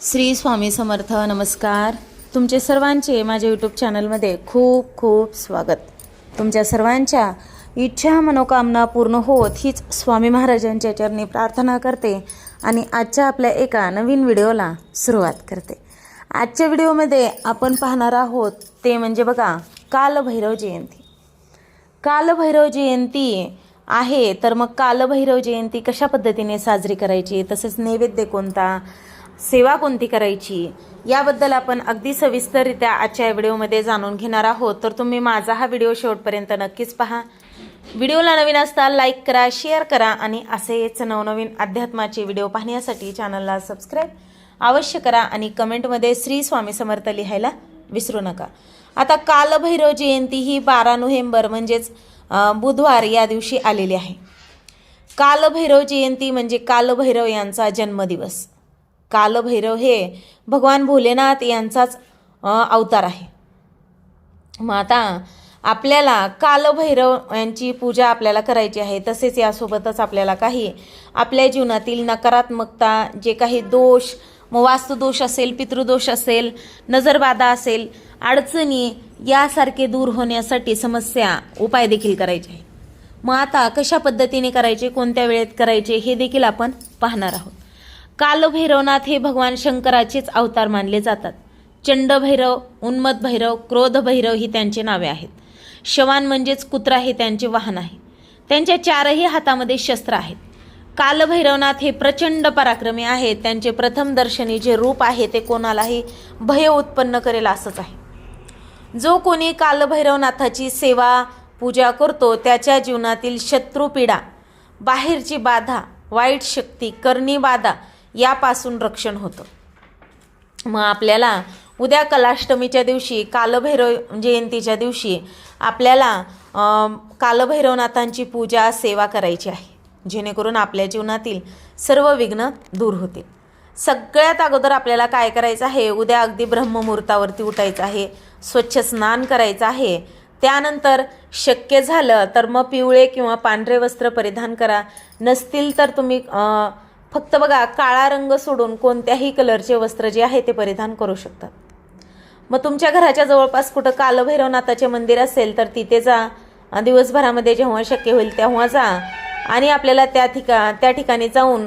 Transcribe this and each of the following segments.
श्री स्वामी समर्थ नमस्कार. तुमचे सर्वांचे माझ्या यूट्यूब चॅनलमध्ये खूप खूप स्वागत. तुमच्या सर्वांच्या इच्छा मनोकामना पूर्ण होत हीच स्वामी महाराजांच्या चरणी प्रार्थना करते आणि आजच्या आपल्या एका नवीन व्हिडिओला सुरुवात करते. आजच्या व्हिडिओमध्ये आपण पाहणार आहोत ते म्हणजे बघा कालभैरव जयंती. कालभैरव जयंती आहे तर मग कालभैरव जयंती कशा पद्धतीने साजरी करायची? तसेच नैवेद्य कोणता? सेवा कोणती करायची? याबद्दल आपण अगदी सविस्तररित्या आजच्या या व्हिडिओमध्ये जाणून घेणार आहोत. तर तुम्ही माझा हा व्हिडिओ शेवटपर्यंत नक्कीच पहा. व्हिडिओला नवीन असता लाईक करा शेअर करा आणि असेच नवनवीन अध्यात्माचे व्हिडिओ पाहण्यासाठी चॅनलला सबस्क्राईब अवश्य करा आणि कमेंटमध्ये श्री स्वामी समर्थ लिहायला विसरू नका. आता कालभैरव जयंती ही बारा नोव्हेंबर म्हणजेच बुधवार या दिवशी आलेली आहे. कालभैरव जयंती म्हणजे कालभैरव यांचा जन्मदिवस. कालभैरव हे भगवान भोलेनाथ यांचाच अवतार आहे. मग आता आपल्याला कालभैरव यांची पूजा आपल्याला करायची आहे तसेच यासोबतच आपल्याला काही आपल्या जीवनातील नकारात्मकता जे काही दोष मग वास्तुदोष असेल पितृदोष असेल नजरबाधा असेल अडचणी यासारखे दूर होण्यासाठी समस्या उपाय देखील करायचे आहे मग आता कशा पद्धतीने करायचे कोणत्या वेळेत करायचे हे देखील आपण पाहणार आहोत. कालभैरवनाथ हे भगवान शंकराचेच अवतार मानले जातात. चंडभैरव उन्मत भैरव क्रोध भैरव ही त्यांची नावे आहेत. शवान म्हणजेच कुत्रा हे त्यांचे वाहन आहे. त्यांच्या चारही हातामध्ये शस्त्र आहेत. कालभैरवनाथ हे प्रचंड पराक्रमी आहेत. त्यांचे प्रथम दर्शनी जे रूप आहे ते कोणालाही भय उत्पन्न करेल असंच आहे. जो कोणी कालभैरवनाथाची सेवा पूजा करतो त्याच्या जीवनातील शत्रुपीडा बाहेरची बाधा वाईट शक्ती करणी बाधा यापासून रक्षण होतं. मग आपल्याला उद्या कलाष्टमीच्या दिवशी कालभैरव जयंतीच्या दिवशी आपल्याला कालभैरवनाथांची पूजा सेवा करायची आहे. जेणेकरून आपल्या जीवनातील सर्व विघ्न दूर होतील. सगळ्यात अगोदर आपल्याला काय करायचं आहे? उद्या अगदी ब्रह्ममुहूर्तावरती उठायचं आहे. स्वच्छ स्नान करायचं आहे. त्यानंतर शक्य झालं तर मग पिवळे किंवा पांढरे वस्त्र परिधान करा. नसतील तर तुम्ही फक्त बघा काळा रंग सोडून कोणत्याही कलरचे वस्त्र जे आहे ते परिधान करू शकतात. मग तुमच्या घराच्या जवळपास कुठं कालभैरवनाथाचे मंदिर असेल तर तिथे जा. दिवसभरामध्ये जेव्हा शक्य होईल तेव्हा जा. आणि आपल्याला त्या ठिका त्या ठिकाणी जाऊन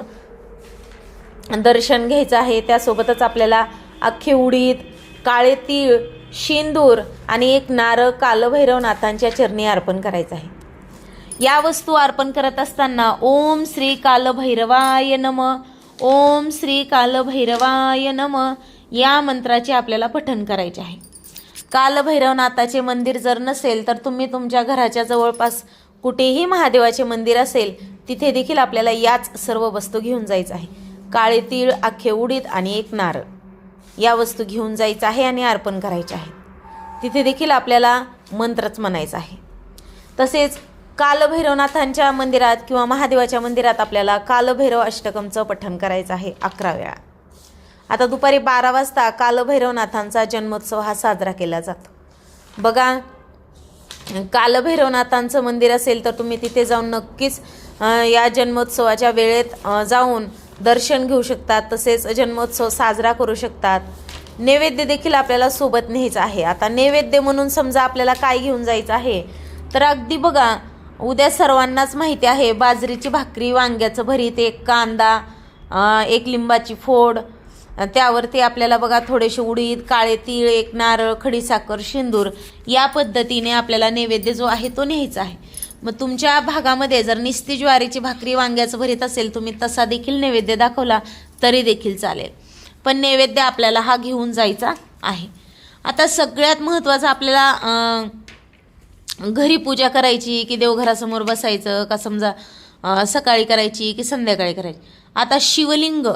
दर्शन घ्यायचं आहे. त्यासोबतच आपल्याला अख्खी उडीद काळे तीळ शेंदूर आणि एक नारळ कालभैरवनाथांच्या चरणी अर्पण करायचं आहे. या वस्तू अर्पण करत असताना ओम श्री कालभैरवाय नम. ओम श्री कालभैरवाय नम. या मंत्राचे आपल्याला पठण करायचे आहे. कालभैरवनाथाचे मंदिर जर नसेल तर तुम्ही तुमच्या घराच्या जवळपास कुठेही महादेवाचे मंदिर असेल तिथे देखील आपल्याला याच सर्व वस्तू घेऊन जायचं आहे. काळे तीळ अख्खे उडीद आणि एक नारळ. या वस्तू घेऊन जायचं आहे आणि अर्पण करायचे आहे. तिथे देखील आपल्याला मंत्रच म्हणायचा आहे. तसेच कालभैरवनाथांच्या मंदिरात किंवा महादेवाच्या मंदिरात आपल्याला कालभैरव अष्टकमचं पठण करायचं आहे अकरा वेळा. आता दुपारी बारा वाजता कालभैरवनाथांचा जन्मोत्सव हा साजरा केला जातो. बघा कालभैरवनाथांचं मंदिर असेल तर तुम्ही तिथे जाऊन नक्कीच या जन्मोत्सवाच्या वेळेत जाऊन दर्शन घेऊ शकतात तसेच जन्मोत्सव साजरा करू शकतात. नैवेद्य देखील आपल्याला सोबत न्यायचं आहे. आता नैवेद्य म्हणून समजा आपल्याला काय घेऊन जायचं आहे तर अगदी बघा उद्या सर्वांनाच माहिती आहे बाजरीची भाकरी वांग्याचं भरीत एक कांदा एक लिंबाची फोड. त्यावरती आपल्याला बघा थोडेसे उडीद काळे तीळ एक नारळ खडीसाखर शेंदूर या पद्धतीने आपल्याला नैवेद्य जो आहे तो न्यायचा आहे. मग तुमच्या भागामध्ये जर निस्ती ज्वारीची भाकरी वांग्याचं भरीत असेल तुम्ही तसा देखील नैवेद्य दाखवला तरी देखील चालेल. पण नैवेद्य आपल्याला हा घेऊन जायचा आहे. आता सगळ्यात महत्त्वाचं आपल्याला घरी पूजा करायची की देवघरासमोर बसायचं का समजा सकाळी करायची की संध्याकाळी करायची. आता शिवलिंग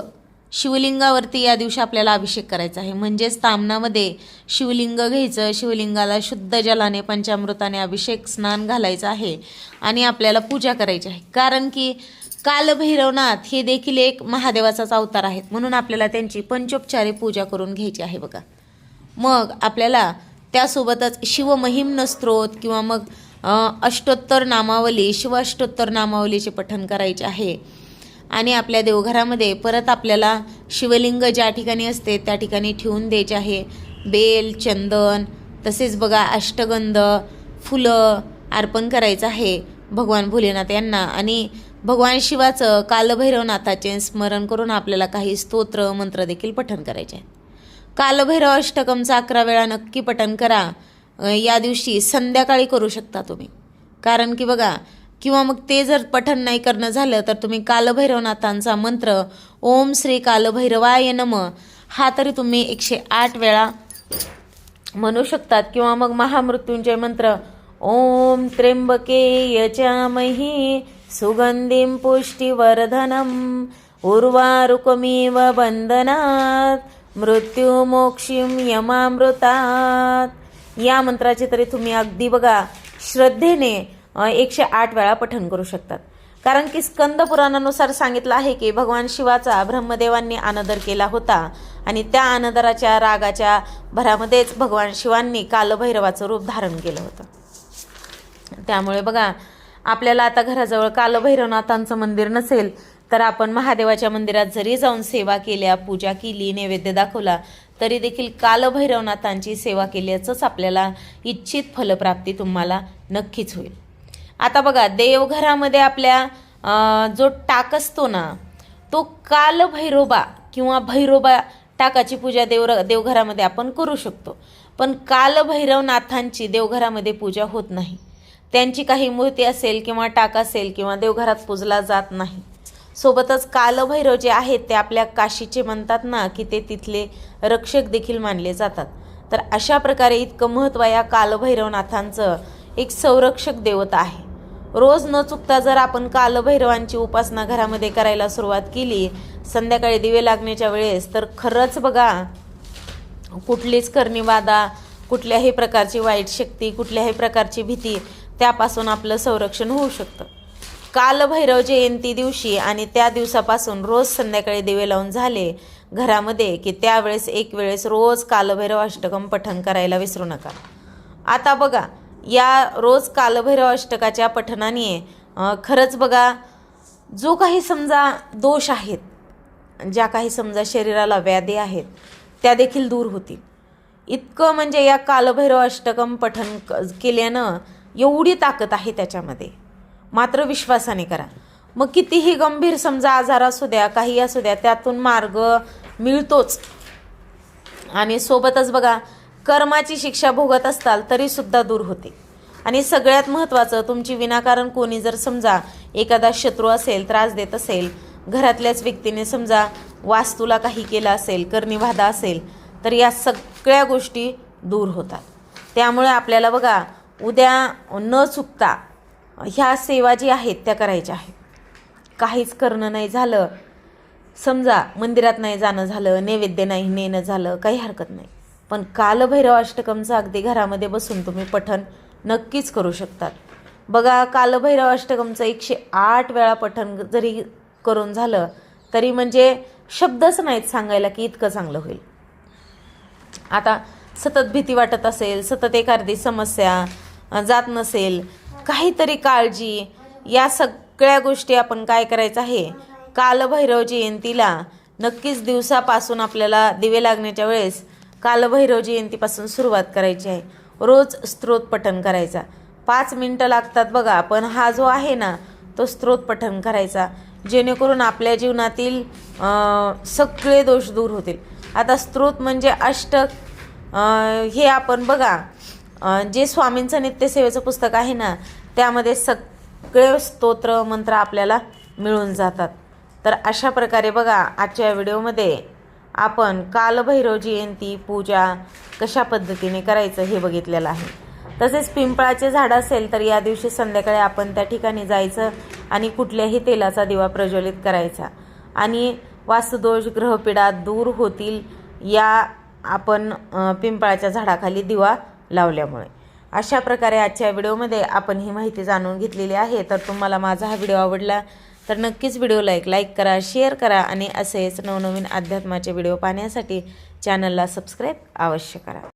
शिवलिंगावरती या दिवशी आपल्याला अभिषेक करायचा आहे. म्हणजेच तामनामध्ये शिवलिंग घ्यायचं शिवलिंगाला शुद्ध जलाने पंचामृताने अभिषेक स्नान घालायचं आहे आणि आपल्याला पूजा करायची आहे. कारण की कालभैरवनाथ हे देखील एक महादेवाचाच अवतार आहेत. म्हणून आपल्याला त्यांची पंचोपचारी पूजा करून घ्यायची आहे बघा. मग आपल्याला त्यासोबतच शिवमहिम्न स्त्रोत किंवा मग अष्टोत्तर नामावली शिव अष्टोत्तर नामावलीचे पठण करायचे आहे. आणि आपल्या देवघरामध्ये परत आपल्याला शिवलिंग ज्या ठिकाणी असते त्या ठिकाणी ठेवून द्यायचे आहे. बेल चंदन तसेच बघा अष्टगंध फुलं अर्पण करायचं आहे भगवान भोलेनाथ यांना. आणि भगवान शिवाचं कालभैरवनाथाचे स्मरण करून आपल्याला काही स्तोत्र मंत्र देखील पठण करायचे आहेत. कालभैरव अष्टकमचा अकरा वेळा नक्की पठण करा. या दिवशी संध्याकाळी करू शकता तुम्ही. कारण की बघा किंवा मग ते जर पठण नाही करणं झालं तर तुम्ही कालभैरवनाथांचा मंत्र ओम श्री कालभैरवाय नम हा तरी तुम्ही एकशे आठ वेळा म्हणू शकतात. किंवा मग महामृत्यूंचे मंत्र ओम त्र्यंबके यच्यामही सुगंधीम पुष्टिवर्धनम उर्वारुकमेव बंधनात मृत्युमोक्षीम यमामृतात. या मंत्राचे तरी तुम्ही अगदी बघा श्रद्धेने एकशे आठ वेळा पठण करू शकतात. कारण की स्कंद पुराणानुसार सांगितलं आहे की भगवान शिवाचा ब्रह्मदेवांनी अनादर केला होता आणि त्या अनादराच्या रागाच्या भरामध्येच भगवान शिवांनी कालभैरवाचं रूप धारण केलं होतं. त्यामुळे बघा आपल्याला आता घराजवळ कालभैरवनाथांचं मंदिर नसेल तर आपण महादेवाच्या मंदिरात जरी जाऊन सेवा केल्या पूजा केली नैवेद्य दाखवला तरी देखील कालभैरवनाथांची सेवा केल्याचंच आपल्याला इच्छित फलप्राप्ती तुम्हाला नक्कीच होईल. आता बघा देवघरामध्ये आपल्या जो टाक असतो ना तो कालभैरोबा किंवा भैरोबा टाकाची पूजा देव देवघरामध्ये आपण करू शकतो. पण कालभैरवनाथांची देवघरामध्ये पूजा होत नाही. त्यांची काही मूर्ती असेल किंवा टाक असेल किंवा देवघरात पूजला जात नाही. सोबतच कालभैरव जे आहेत ते आपल्या काशीचे म्हणतात ना की ते तिथले रक्षक देखील मानले जातात. तर अशा प्रकारे इतकं महत्त्व या कालभैरवनाथांचं एक संरक्षक देवता आहे. रोज न चुकता जर आपण कालभैरवांची उपासना घरामध्ये करायला सुरुवात केली संध्याकाळी दिवे लागण्याच्या वेळेस तर खरंच बघा कुठलीच कर्णीवादा कुठल्याही प्रकारची वाईट शक्ती कुठल्याही प्रकारची भीती त्यापासून आपलं संरक्षण होऊ शकतं. कालभैरव जयंती दिवशी आणि त्या दिवसापासून रोज संध्याकाळी दिवे लावून झाले. घरामध्ये की त्यावेळेस एक वेळेस रोज कालभैरव अष्टकम पठण करायला विसरू नका. आता बघा या रोज कालभैरव अष्टकाच्या पठणाने खरंच बघा जो काही समजा दोष आहेत ज्या काही समजा शरीराला व्याधी आहेत त्या देखील दूर होतील. इतकं म्हणजे या कालभैरव अष्टकम पठण क- केल्यानं एवढी ताकद आहे त्याच्यामध्ये. मात्र विश्वासाने करा. मग कितीही गंभीर समजा आजार असू द्या काही असू द्या त्यातून मार्ग मिळतोच. आणि सोबतच बघा कर्माची शिक्षा भोगत असताल तरी सुद्धा दूर होते. आणि सगळ्यात महत्त्वाचं तुमची विनाकारण कोणी जर समजा एखादा शत्रू असेल त्रास देत असेल घरातल्याच व्यक्तीने समजा वास्तूला काही केलं असेल कर्णिबाधा असेल तर या सगळ्या गोष्टी दूर होतात. त्यामुळे आपल्याला बघा उद्या न चुकता ह्या सेवा जी आहेत त्या करायच्या आहेत. काहीच करणं नाही झालं. समजा मंदिरात नाही जाणं झालं नैवेद्य नाही नेणं झालं काही हरकत नाही. पण कालभैरव अष्टकमचं अगदी घरामध्ये बसून तुम्ही पठण नक्कीच करू शकतात. बघा कालभैरव अष्टकमचं एकशे आठ वेळा पठण जरी करून झालं तरी म्हणजे शब्दच नाहीत सांगायला की इतकं चांगलं होईल. आता सतत भीती वाटत असेल सतत एखादी समस्या जात नसेल काहीतरी काळजी या सगळ्या गोष्टी आपण काय करायचं आहे? कालभैरव जयंतीला नक्कीच दिवसापासून आपल्याला दिवे लागण्याच्या वेळेस कालभैरव जयंतीपासून सुरुवात करायची आहे. रोज स्त्रोत पठण करायचा. पाच मिनटं लागतात बघा पण हा जो आहे ना तो स्त्रोत पठण करायचा. जेणेकरून आपल्या जीवनातील सगळे दोष दूर होतील. आता स्त्रोत म्हणजे अष्टक हे आपण बघा जे स्वामींचं नित्यसेवेचं पुस्तक आहे ना त्यामध्ये सगळे स्तोत्र मंत्र आपल्याला मिळून जातात. तर अशा प्रकारे बघा आजच्या व्हिडिओमध्ये आपण कालभैरव जयंती पूजा कशा पद्धतीने करायचं हे बघितलेलं आहे. तसेच पिंपळाचे झाड असेल तर या दिवशी संध्याकाळी आपण त्या ठिकाणी जायचं आणि कुठल्याही तेलाचा दिवा प्रज्वलित करायचा. आणि वास्तुदोष ग्रहपीडा दूर होतील या आपण पिंपळाच्या झाडाखाली दिवा लावल्यामुळे. अशा प्रकारे आजच्या व्हिडिओमध्ये आपण ही माहिती जाणून घेतलेली आहे. तर तुम्हाला माझा हा व्हिडिओ आवडला तर नक्कीच व्हिडिओला एक लाईक करा शेअर करा आणि असेच नवनवीन अध्यात्माचे व्हिडिओ पाहण्यासाठी चॅनलला सबस्क्राईब अवश्य करा.